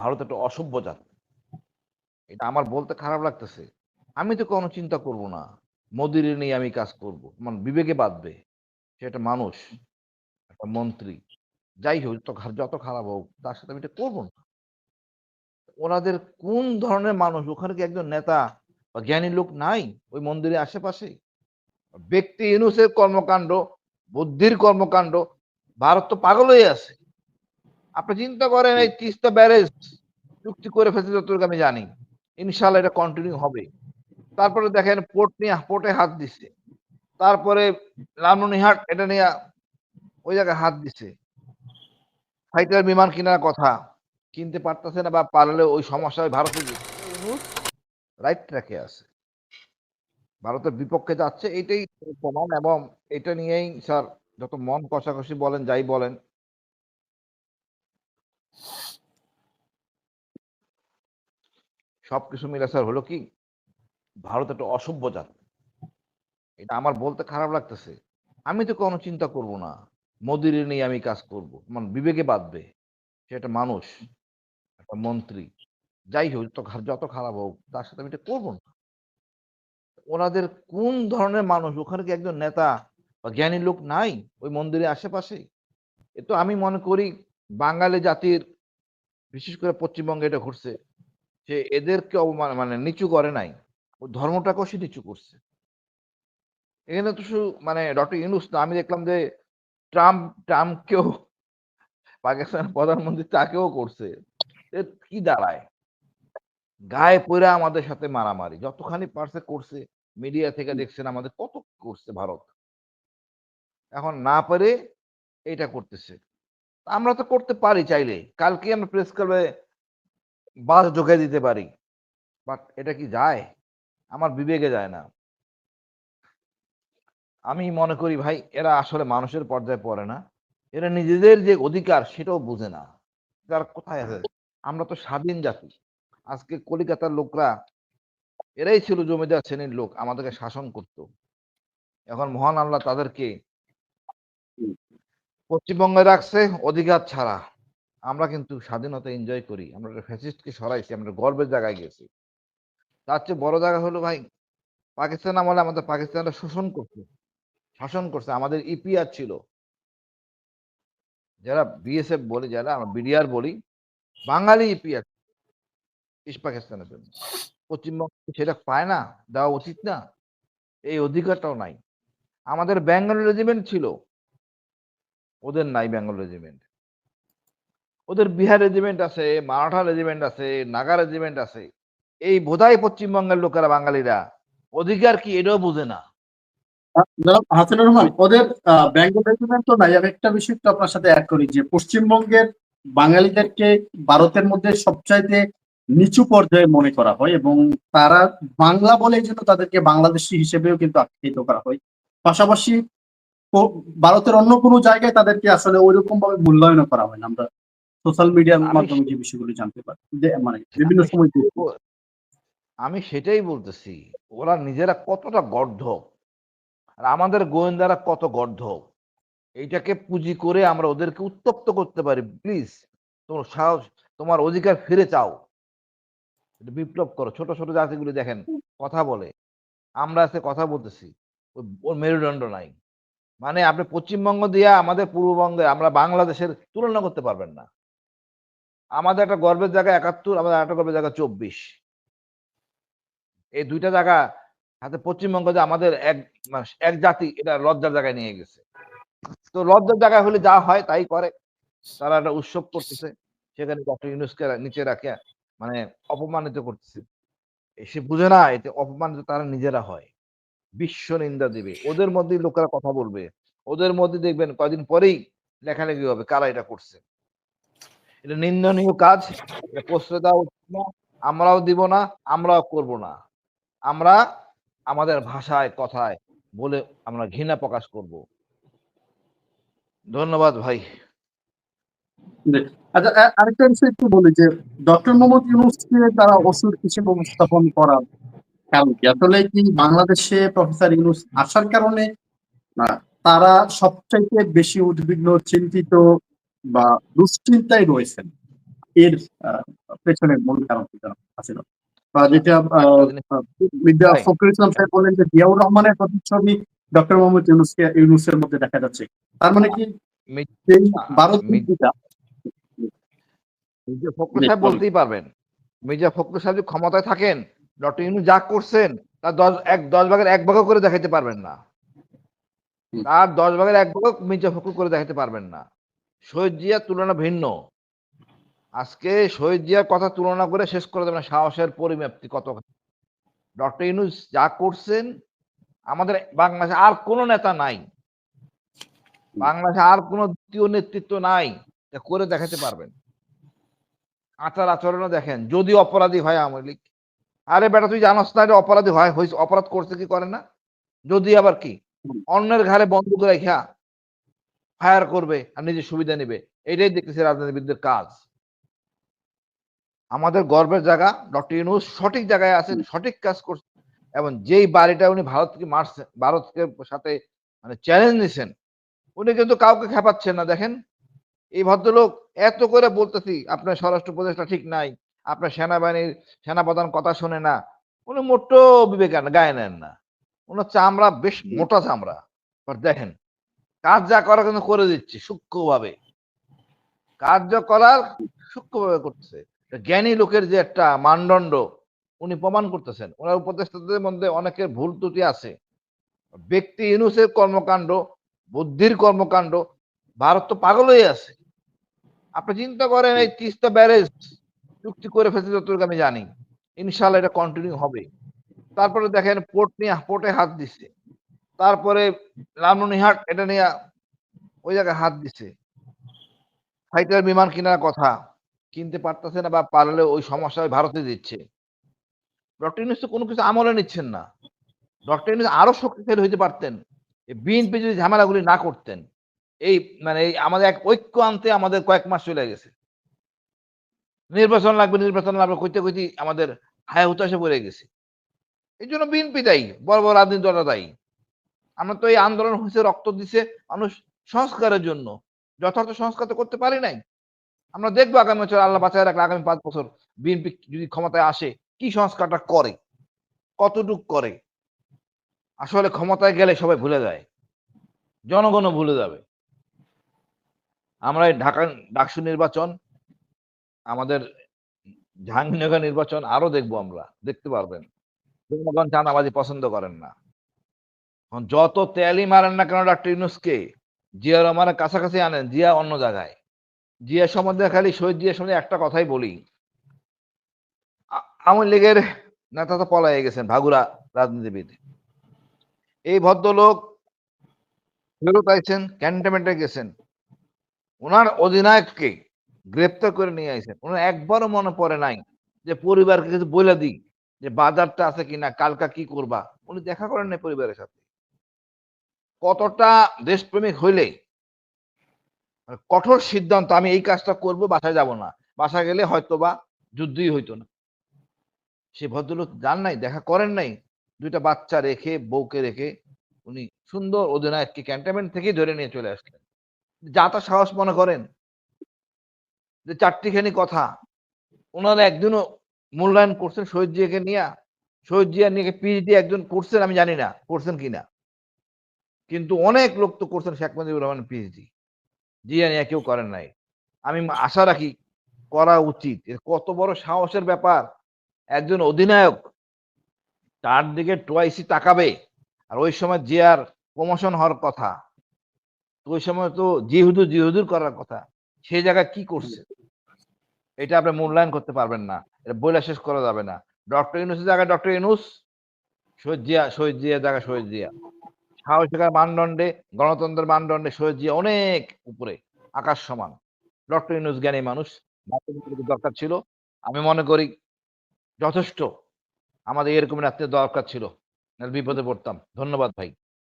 ভারত একটা অসভ্য জাত। এটা আমার বলতে খারাপ লাগতেছে। আমি তো কোনো চিন্তা করব না। মোদির নিয়ে আমি কাজ করব। মানে বিবেকে বাঁধবে। সে একটা মানুষ, একটা মন্ত্রী। যাই হোক, যত খারাপ হোক, তার সাথে আমি এটা করব না। ওনাদের কোন ধরনের মানুষ, ওখানে কি একজন নেতা বা জ্ঞানী লোক নাই? ওই মন্দিরের আশেপাশে? ব্যক্তি ইনুসের কর্মকাণ্ড, বুদ্ধির কর্মকাণ্ড, ভারত তো পাগল হয়ে আছে। আপনি চিন্তা করেন এই তিস্তা ব্যারেজ চুক্তি করে ফেলছে যতটুকু আমি জানি। ইনশাল্লাহ এটা কন্টিনিউ হবে। তারপরে দেখেন পোর্ট নিয়ে পোর্টে হাত দিচ্ছে তারপরে লালমনিহাট এটা নিয়ে ওই জায়গায় হাত দিছে। ফাইটার বিমান কেনার কথা। কিনতে পারতেছে না বা পারলে ওই সমস্যা ওই ভারতের রাইট ট্র্যাকে আছে। ভারতের বিপক্ষে যাচ্ছে, এটাই প্রমাণ এবং এটা নিয়েই স্যার যত মন কষাকষি বলেন, যাই বলেন সবকিছু মিলে স্যার হলো কি? ভারত একটা অসভ্য জাত। এটা আমার বলতে খারাপ লাগতেছে। আমি তো কোনো চিন্তা করব না। মোদির নিয়ে আমি কাজ করব। মানে বিবেকে বাঁধবে। সে একটা মানুষ, একটা মন্ত্রী। যাই হোক, যত যত খারাপ হোক, তার সাথে আমি এটা করব না। ওনাদের কোন ধরনের মানুষ? ওখানে কি একজন নেতা বা জ্ঞানী লোক নাই? ওই মন্দিরের আশেপাশে? এ তো আমি মনে করি বাঙালি জাতির, বিশেষ করে পশ্চিমবঙ্গে এটা ঘটছে। যে এদেরকে অবমান মানে নিচু করে নাই। ও ধর্মটাকেও সে নিচু করছে। এখানে তো শুধু মানে ডক্টর ইউনুস না, আমি দেখলাম যে ট্রাম্প, ট্রাম্পকেও পাকিস্তান প্রধানমন্ত্রী তাকেও করছে। কি দাঁড়ায়? গায়ে পড়ে আমাদের সাথে মারামারি। যতখানি পারছে করছে। মিডিয়া থেকে দেখছেন আমাদের কত করছে ভারত। এখন না পারে এটা করতেছে। আমরা তো করতে পারি চাইলে কালকে আমরা প্রেস ক্লাবে বাস ঢোকে দিতে পারি। বাট এটা কি যায়? আমার বিবেকে যায় না। আমি মনে করি ভাই এরা আসলে মানুষের পর্যায়ে পড়ে না। এরা নিজেদের যে অধিকার সেটাও বুঝে না। তার কোথায় আছে? আমরা তো স্বাধীন জাতি। আজকে কলিকাতার লোকরা এরাই ছিল জমিদার শ্রেণির লোক আমাদেরকে শাসন করত। এখন মহান আল্লাহ তাদেরকে পশ্চিমবঙ্গে রাখছে অধিকার ছাড়া। আমরা কিন্তু স্বাধীনতা এনজয় করি, আমরা ফ্যাসিস্টকে সরাইছি, আমরা গর্বের জায়গায় গেছি। তার চেয়ে বড় জায়গা হলো ভাই, পাকিস্তান আমলে আমাদের পাকিস্তানটা শোষণ করছে, শাসন করছে, আমাদের ইপিআর ছিল। যারা বিএসএফ বলি, যারা আমরা বিডিআর বলি, বাঙালি ইপিআর ইস্ট পাকিস্তানের জন্য। পশ্চিমবঙ্গ সেটা পায় না, দেওয়া উচিত না, এই অধিকারটাও নাই। আমাদের বেঙ্গল রেজিমেন্ট ছিল, ওদের নাই বেঙ্গল রেজিমেন্ট ওদের বিহার রেজিমেন্ট আছে, মারাঠা রেজিমেন্ট আছে, নাগা রেজিমেন্ট আছে। এই বোধহয় পশ্চিমবঙ্গের লোকেরা, বাঙালিরা, অধিকার কি এটাও বুঝে না। হাসানুর রহমান, ওদের বেঙ্গল রেজিমেন্ট তো নাই। একটা বিষয় একটু আপনার সাথে অ্যাড করি যে, পশ্চিমবঙ্গের বাঙালিদেরকে ভারতের মধ্যে সবচাইতে নিচু পর্যায়ে মনে করা হয় এবং তারা বাংলা বলে জন্য তাদেরকে বাংলাদেশি হিসেবেও কিন্তু আখ্যায়িত করা হয়। পাশাপাশি ভারতের অন্য কোনো জায়গায় তাদেরকে আসলে ওইরকম ভাবে মূল্যায়ন করা হয় না। আমরা সোশ্যাল মিডিয়ার মাধ্যমে যে বিষয়গুলো জানতে পারি মানে বিভিন্ন সময় আমি সেটাই বলতেছি ওরা নিজেরা কতটা গর্ধ আর আমাদের গোয়েন্দারা কত গর্ধ এইটাকে পুঁজি করে আমরা ওদেরকে উত্তপ্ত করতে পারি প্লিজ তোমার সাহস তোমার অধিকার ফিরে চাও। বিপ্লব করো ছোট ছোট জাতিগুলি দেখেন কথা বলে। আমরা আজকে কথা বলতেছি ওর মেরুদণ্ড নাই। মানে আপনি পশ্চিমবঙ্গ দিয়ে আমাদের পূর্ববঙ্গে আমরা বাংলাদেশের তুলনা করতে পারবেন না। আমাদের একটা গর্বের জায়গা একাত্তর, আমাদের একটা গর্বের জায়গা চব্বিশ। এই দুইটা জায়গা হাতে পশ্চিমবঙ্গ যে আমাদের এক এক জাতি, এটা লজ্জার জায়গায় নিয়ে গেছে। তো লজ্জার জায়গায় হলে যা হয় তাই করে। তারা একটা উৎসব করতেছে, সেখানে ডক্টর ইউনুসকে নিচে রাখে মানে অপমানিত করতেছে। সে বুঝে না এতে অপমানিত তারা নিজেরা হয়। বিশ্ব নিন্দা দেবে। ওদের মধ্যেই লোকেরা কথা বলবে। ওদের মধ্যে দেখবেন কয়দিন পরেই লেখালেখি হবে কারা এটা করছে। এটা নিন্দনীয় কাজ, এটা প্রশ্রয় দেওয়া না। আমরাও দিব না, আমরাও করব না। আমরা আমাদের ভাষায়, কথায় বলে আমরা ঘৃণা প্রকাশ করব। ধন্যবাদ ভাই। আচ্ছা আরেকটা বিষয় একটু বলি যে, ডক্টর মোহাম্মদ ইউনুসকে তারা অসুর হিসেবে উপস্থাপন করা কারণ কি? আসলে কি বাংলাদেশে প্রফেসর ইউনুস আসার কারণে তারা সবচাইতে বেশি উদ্বিগ্ন, চিন্তিত বা দুশ্চিন্তায় রয়েছেন এর আহ, পেছনের মূল কারণ আছে বা যেটা মির্জা ফখরুল ইসলাম সাহেব যে জিয়াউর রহমানের প্রতিচ্ছবি ডক্টর মোহাম্মদ ইউনুসকে ইউনুসের মধ্যে দেখা যাচ্ছে। তার মানে কি? সেই ভারত মির্জা ফখরুল সাহেব বলতেই পারবেন। মির্জা ফখরুল সাহেব যদি ক্ষমতায় থাকেন ডক্টর ইউনূস যা করছেন তার দশ এক দশ ভাগের এক ভাগও করে দেখাইতে পারবেন না। তার দশ ভাগের এক ভাগও মির্জা ফখরুল করে দেখাতে পারবেন না। শহীদ জিয়ার তুলনা ভিন্ন। আজকে শহীদ জিয়ার কথা তুলনা করে শেষ করে দেবেন সাহসের পরিমাপ্তি কত। ডক্টর ইউনুস যা করছেন, আমাদের বাংলাদেশে আর কোনো নেতা নাই। বাংলাদেশে আর কোনো দ্বিতীয় নেতৃত্ব নাই। করে দেখাতে পারবেন। আচার আচরণও দেখেন, যদি অপরাধী হয় আওয়ামী লীগ। আরে বেটা, তুই জানোস না অপরাধী হয় অপরাধ করছে কি করে না? যদি আবার কি? অন্যের ঘাড়ে বন্দুক রেখা ফায়ার করবে আর নিজের সুবিধা নেবে। এটাই দেখতেছি রাজনীতিবিদদের কাজ। আমাদের গর্বের জায়গা ডক্টর ইউনুস সঠিক জায়গায় আছেন সঠিক কাজ করছেন এবং যেই বাড়িটা উনি ভারতকে মারছেন ভারতকে সাথে মানে চ্যালেঞ্জ নিছেন উনি কিন্তু কাউকে খেপাচ্ছেন না। দেখেন এই ভদ্রলোক এত করে বলতেছি আপনার স্বরাষ্ট্র উপদেষ্টা ঠিক নাই আপনার সেনাবাহিনীর সেনাপ্রধান কথা শোনে না উনি মোটো বিবেক গায়ে নেন না। ওনার চামড়া বেশ মোটা চামড়া। বাট দেখেন কাজ যা করা কিন্তু করে দিচ্ছে সূক্ষ্মভাবে। কাজ যা করার সূক্ষ্মভাবে করতেছে। জ্ঞানী লোকের যে একটা মানদণ্ড, উনি প্রমাণ করতেছেন। ওনার উপদেষ্টাদের মধ্যে অনেকের ভুল ত্রুটি আছে। ব্যক্তি ইনুসের কর্মকাণ্ড, বুদ্ধির কর্মকাণ্ড, ভারত তো পাগল হয়ে আছে। আপনি চিন্তা করেন এই তিস্তা ব্যারেজ চুক্তি করে ফেলছে যতটুকু আমি জানি। ইনশাল্লাহ এটা কন্টিনিউ হবে। তারপরে দেখেন পোর্ট নিয়ে পোর্টে হাত দিচ্ছে তারপরে লালমনিহাট এটা নিয়ে ওই জায়গায় হাত দিচ্ছে ফাইটার বিমান কেনার কথা, কিনতে পারতেছে না বা পারলে ওই সমস্যা ভারতে দিচ্ছে। ডক্টর ইউনুস তো কোনো কিছু আমলে নিচ্ছেন না। ডক্টর ইউনুস আরও শক্তিশালী হইতে পারতেন। বিএনপি যদি ঝামেলাগুলি না করতেন, এই মানে এই আমাদের এক ঐক্য আনতে আমাদের কয়েক মাস চলে গেছে। নির্বাচন লাগবে নির্বাচন লাগবে, কইতে কইতে আমাদের হায় হুতাশে পড়ে গেছে। এই জন্য বিএনপি দায়ী, বড় বড় রাজনীতি দলরা দায়ী। আমরা তো এই আন্দোলন হয়েছে রক্ত দিছে মানুষ সংস্কারের জন্য। যথার্থ সংস্কার তো করতে পারি নাই। আমরা দেখব আগামী বছর আল্লাহ বাঁচায় রাখলে আগামী পাঁচ বছর বিএনপি যদি ক্ষমতায় আসে, কি সংস্কারটা করে? কতটুক করে? আসলে ক্ষমতায় গেলে সবাই ভুলে যায়। জনগণও ভুলে যাবে। আমরা ঢাকা, ডাকসু নির্বাচন, আমাদের জাহাঙ্গীরনগর নির্বাচন আরও দেখব আমরা। দেখতে পারবেন। জনগণ চাঁদাবাজি পছন্দ করেন না। যত তেলই মারেন না কেন ডাক্তার ইউনুসকে জিয়া রহমানের কাছাকাছি আনেন, জিয়া অন্য জায়গায়। জিয়া সম্বন্ধে খালি শহীদ জিয়া সম্বন্ধে একটা কথাই বলি। আওয়ামী লীগের নেতা তো পলায়ে গেছেন, ভাগুরা রাজনীতিবিদ। এই ভদ্রলোক ফেরত আইছেন, ক্যান্টনমেন্টে গেছেন। ওনার অধিনায়ককে গ্রেপ্তার করে নিয়ে আইছেন। ওনার একবারও মনে পড়ে নাই যে পরিবারকে কিছু বলে দিই যে বাজারটা আছে কিনা, কালকা কি করবা। উনি দেখা করেন না পরিবারের সাথে। কতটা দেশপ্রেমিক হইলে? মানে কঠোর সিদ্ধান্ত, আমি এই কাজটা করব, বাসায় যাব না। বাসা গেলে হয়তো বা যুদ্ধই হইতো না। সে ভদ্রলোক যান নাই, দেখা করেন নাই। দুইটা বাচ্চা রেখে, বউকে রেখে উনি সুন্দর অধিনায়ককে ক্যান্টনমেন্ট থেকেই ধরে নিয়ে চলে আসলেন। যা তা সাহস মনে করেন? যে চারটিখানি কথা। ওনারা একদিনও মূল্যায়ন করছেন, শহীদ জিয়াকে নিয়ে? শহীদ জিয়া নিয়ে পিএইচডি একজন করছেন? আমি জানি না। করছেন কিনা? কিন্তু অনেক লোক তো করছেন শেখ মুজিবুর রহমান পিএইচডি জিয়া নিয়ে কেউ করেন নাই। আমি আশা রাখি করা উচিত। কত বড় সাহসের ব্যাপার। একজন অধিনায়ক তার দিকে টোয়াইসি তাকাবে। আর ওই সময় জিয়ার প্রমোশন হওয়ার কথা, ওই সময় তো জিহুদু জিহুদুর করার কথা সেই জায়গায় কি করছে? এটা আপনি মূল্যায়ন করতে পারবেন না। এটা বলে শেষ করা যাবে না। ডক্টর ইউনুসের জায়গায় ডক্টর ইউনুস, শহীদ জিয়া, শহীদ জিয়ার জায়গায় শহীদ জিয়া। সাহসিকার মানদণ্ডে, গণতন্ত্রের মানদণ্ডে শহীদ অনেক উপরে, আকাশ সমান। ডক্টর ইউনুস জ্ঞানী মানুষ দরকার ছিল। আমি মনে করি যথেষ্ট আমাদের এরকম রাখতে দরকার ছিল। বিপদে পড়তাম। ধন্যবাদ ভাই।